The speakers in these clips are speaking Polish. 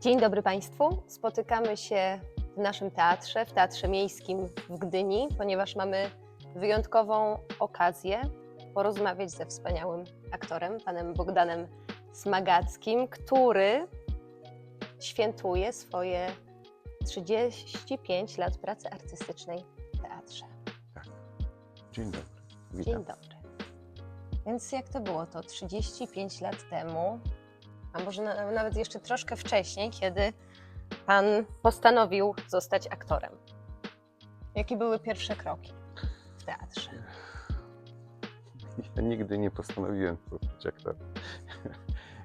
Dzień dobry Państwu. Spotykamy się w naszym teatrze, w Teatrze Miejskim w Gdyni, ponieważ mamy wyjątkową okazję porozmawiać ze wspaniałym aktorem, panem Bogdanem Smagackim, który świętuje swoje 35 lat pracy artystycznej w teatrze. Dzień dobry. Witam. Dzień dobry. Więc jak to było to 35 lat temu, a może na, nawet jeszcze troszkę wcześniej, kiedy pan postanowił zostać aktorem? Jakie były pierwsze kroki w teatrze? Ja nigdy nie postanowiłem zostać aktorem.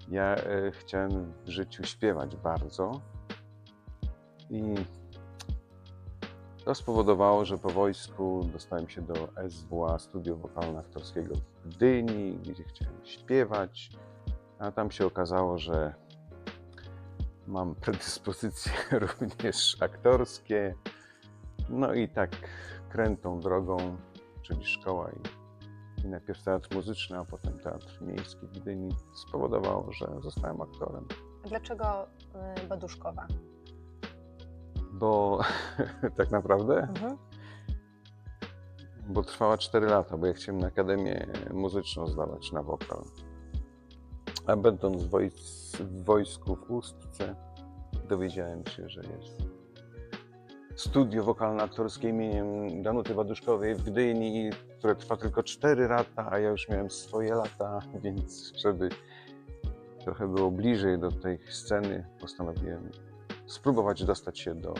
Ja e, chciałem w życiu śpiewać bardzo i to spowodowało, że po wojsku dostałem się do SWA, Studio Wokalno-Aktorskiego w Gdyni, gdzie chciałem śpiewać, a tam się okazało, że mam predyspozycje również aktorskie. No i tak krętą drogą, czyli szkoła i i najpierw teatr muzyczny, a potem teatr miejski w Gdyni spowodowało, że zostałem aktorem. A dlaczego y, Baduszkowa? Bo tak naprawdę, Mhm. bo trwała 4 lata, bo ja chciałem na Akademię Muzyczną zdawać na wokal. A będąc w, wojs- w wojsku w Ustce, dowiedziałem się, że jest studio wokalno-aktorskie imieniem Danuty Waduszkowej w Gdyni, które trwa tylko 4 lata, a ja już miałem swoje lata, więc żeby trochę było bliżej do tej sceny, postanowiłem spróbować dostać się do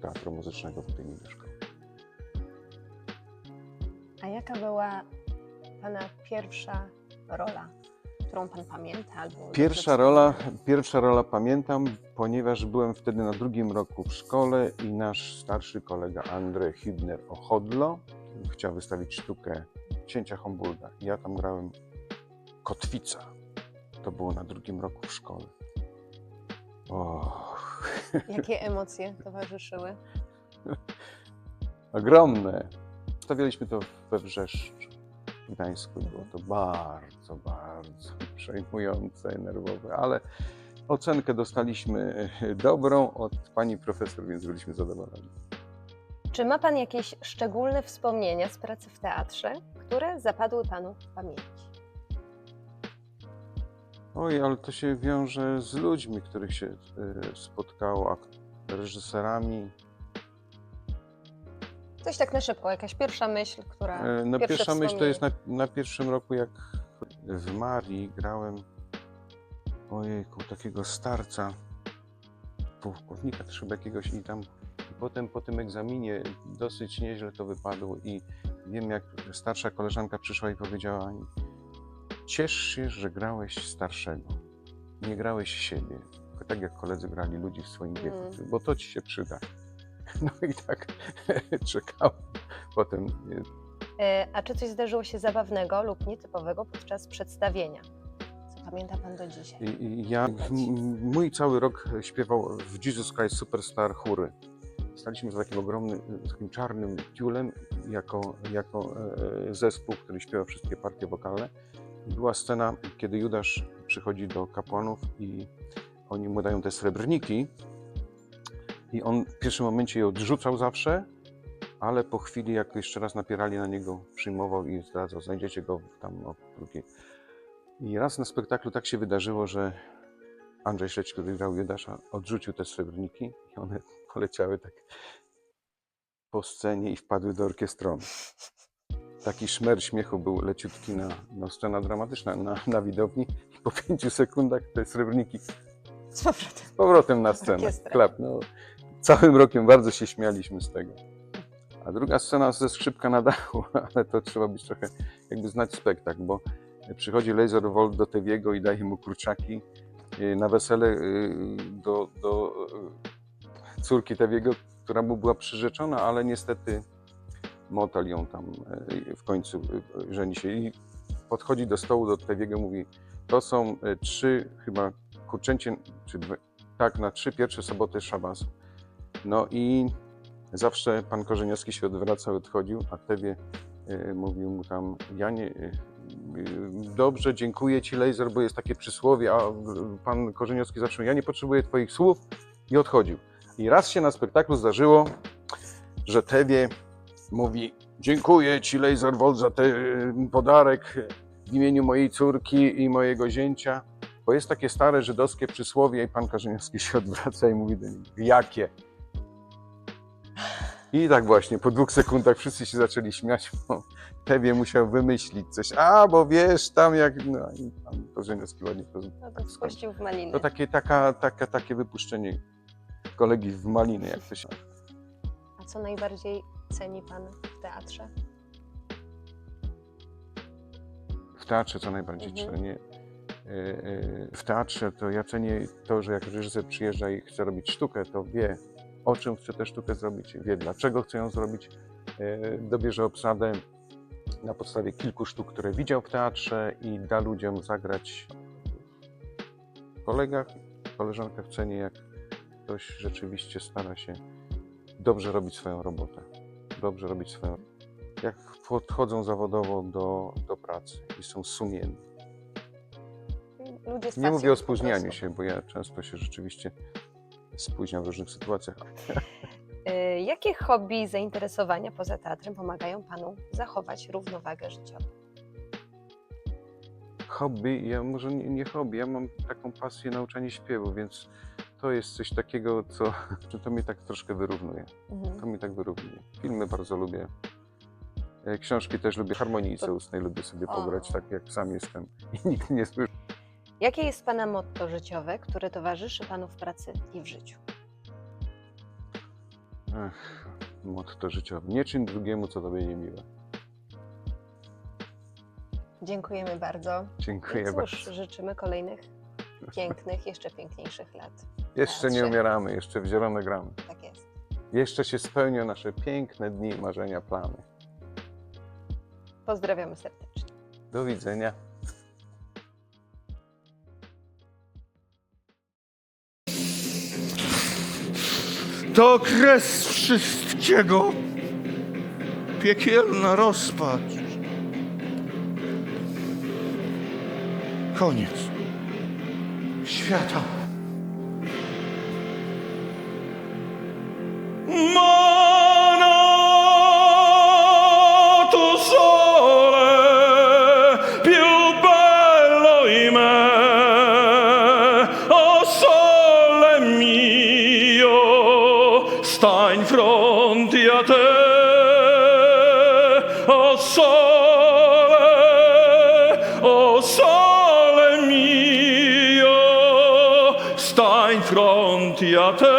Teatru Muzycznego w Gdyni do szkoły. A jaka była pana pierwsza rola, którą pan pamięta? Albo Pierwsza rola, pierwsza rola pamiętam, ponieważ byłem wtedy na drugim roku w szkole i nasz starszy kolega Andrzej Hübner Ochodlo chciał wystawić sztukę Księcia Homburga. Ja tam grałem Kotwica. To było na drugim roku w szkole. O, Jakie emocje towarzyszyły? ogromne. Stawialiśmy to we Wrzeszczu Gdańsku. Było to bardzo, bardzo przejmujące, nerwowe, ale ocenkę dostaliśmy dobrą od pani profesor, więc byliśmy zadowoleni. Czy ma pan jakieś szczególne wspomnienia z pracy w teatrze, które zapadły panu w pamięci? Oj, ale to się wiąże z ludźmi, których się e, spotkało, reżyserami. Coś tak na szybko, jakaś pierwsza myśl, która. E, No pierwsza myśl to jest na, na pierwszym roku, jak w Marii grałem, ojejku, takiego starca, pułkownika też chyba jakiegoś i tam potem po tym egzaminie dosyć nieźle to wypadło i wiem jak starsza koleżanka przyszła i powiedziała mi, ciesz się, że grałeś starszego, nie grałeś siebie, tak jak koledzy grali ludzi w swoim wieku, Mm. bo to ci się przyda. No i tak czekałem. Potem e, E, A czy coś zdarzyło się zabawnego lub nietypowego podczas przedstawienia? Co pamięta pan do dzisiaj? Ja, mój cały rok śpiewał w Jesus Christ Superstar chóry. Staliśmy za takim ogromnym, takim czarnym tiulem jako, jako e, zespół, który śpiewa wszystkie partie wokalne. Była scena, kiedy Judasz przychodzi do kapłanów i oni mu dają te srebrniki i on w pierwszym momencie je odrzucał zawsze, ale po chwili, jak jeszcze raz napierali na niego, przyjmował i zdradzał, znajdziecie go tam o drugiej. I raz na spektaklu tak się wydarzyło, że Andrzej Śledź, który grał Judasza, odrzucił te srebrniki i one poleciały tak po scenie i wpadły do orkiestronu. Taki szmer śmiechu był leciutki na no, scena dramatyczna na, na widowni i po pięciu sekundach te srebrniki Z powrotem. z powrotem na scenę. Orkiestra. Klap, no, całym rokiem bardzo się śmialiśmy z tego. A druga scena ze skrzypka na dachu, ale to trzeba być trochę, jakby znać spektakl, bo przychodzi Laser Volt do Tewiego i daje mu kurczaki y, na wesele y, do, do y, córki Tewiego, która mu była przyrzeczona, ale niestety Motel ją tam w końcu żeni się i podchodzi do stołu do Tewiego mówi to są trzy chyba kurczęcie, czy tak, na trzy pierwsze soboty szabasu. No i zawsze pan Korzeniowski się odwracał, odchodził, a Tewie y, mówił mu tam, ja nie, y, dobrze, dziękuję Ci laser, bo jest takie przysłowie, a pan Korzeniowski zawsze ja nie potrzebuję Twoich słów i odchodził. I raz się na spektaklu zdarzyło, że Tewie mówi, dziękuję Ci laser Volt za ten podarek w imieniu mojej córki i mojego zięcia, bo jest takie stare żydowskie przysłowie i pan Korzeniowski się odwraca i mówi do jakie? I tak właśnie, po dwóch sekundach wszyscy się zaczęli śmiać, bo Tewie musiał wymyślić coś. A, bo wiesz, tam jak. No i pan Korzeniowski ładnie to. No to wpuścił w maliny. To takie, taka, taka, takie wypuszczenie kolegi w maliny, jak to się. A co najbardziej ceni Pan w teatrze? W teatrze co najbardziej Mhm. cenię. e, e, W teatrze to ja cenię to, że jak reżyser przyjeżdża i chce robić sztukę, to wie, o czym chce tę sztukę zrobić, wie, dlaczego chce ją zrobić. e, Dobierze obsadę na podstawie kilku sztuk, które widział w teatrze i da ludziom zagrać w kolegach, koleżankach cenię, jak ktoś rzeczywiście stara się dobrze robić swoją robotę. Dobrze robić swoją jak podchodzą zawodowo do, do pracy i są sumienni. Nie mówię o spóźnianiu się, bo ja często się rzeczywiście spóźniam w różnych sytuacjach. Y, Jakie hobby i zainteresowania poza teatrem pomagają Panu zachować równowagę życiową? Hobby, ja może nie, nie hobby, ja mam taką pasję nauczania śpiewu, więc to jest coś takiego, co to mnie tak troszkę wyrównuje. Mhm. To mnie tak wyrównuje. Filmy bardzo lubię. E, Książki też lubię, harmonijce ustnej lubię sobie O. pograć, tak jak sam jestem i nikt nie słyszy. Jakie jest Pana motto życiowe, które towarzyszy Panu w pracy i w życiu? Ech, motto życiowe. Nie czyń drugiemu, co tobie niemiłe. Dziękujemy bardzo. Dziękuję I cóż, bardzo. życzymy kolejnych pięknych, jeszcze piękniejszych lat. Jeszcze nie umieramy, jeszcze w zielone gramy. Tak jest. Jeszcze się spełnią nasze piękne dni, marzenia, plany. Pozdrawiamy serdecznie. Do widzenia. To kres wszystkiego. Piekielna rozpacz. Koniec świata. Mono staň fronti a te, o sole, o sole mio, staň fronti a te,